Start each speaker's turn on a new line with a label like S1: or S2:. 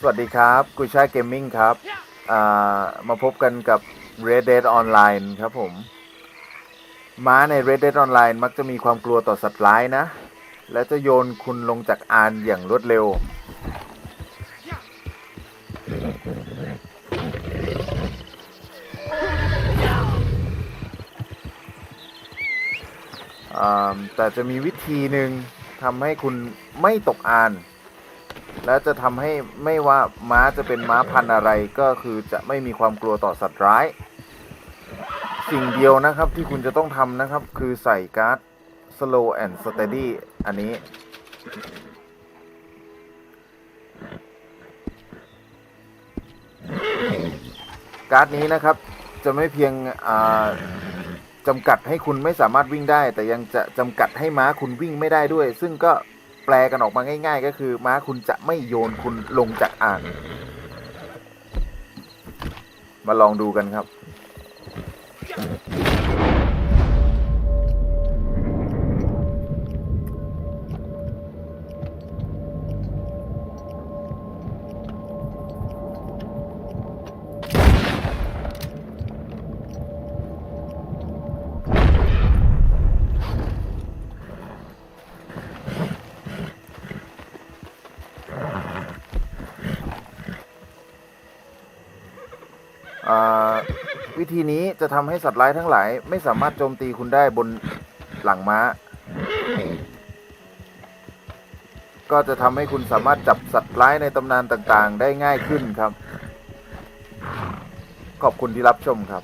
S1: สวัสดีครับกุยช่ายเกมมิ่งครับมาพบกันกับ Red Dead Online ครับผม ม้าใน Red Dead Online มักจะมีความกลัวต่อสัตว์ร้ายนะ และจะโยนคุณลงจากอานอย่างรวดเร็ว แต่จะมีวิธีหนึ่งทำให้คุณไม่ตกอาน และจะทำให้ไม่ว่าม้าจะเป็นม้าพันธุ์อะไรก็คือจะไม่มีความกลัวต่อสัตว์ร้าย สิ่งเดียวนะครับที่คุณจะต้องทำนะครับ คือใส่การ์ด slow and steady อันนี้ การ์ดนี้นะครับจะไม่เพียงจำกัดให้คุณไม่สามารถวิ่งได้ แต่ยังจะจำกัดให้ม้าคุณวิ่งไม่ได้ด้วย ซึ่งก็ แปลกันออกมาง่าย ๆ ก็คือ ม้าคุณจะไม่โยนคุณลงจากอ่าง มาลองดูกันครับ วิธีนี้จะทำให้สัตว์ร้ายทั้งหลาย ไม่สามารถโจมตีคุณได้บนหลังม้า ก็จะทำให้คุณสามารถจับสัตว์ร้ายในตำนานต่างๆ ได้ง่ายขึ้นครับ ขอบคุณที่รับชมครับ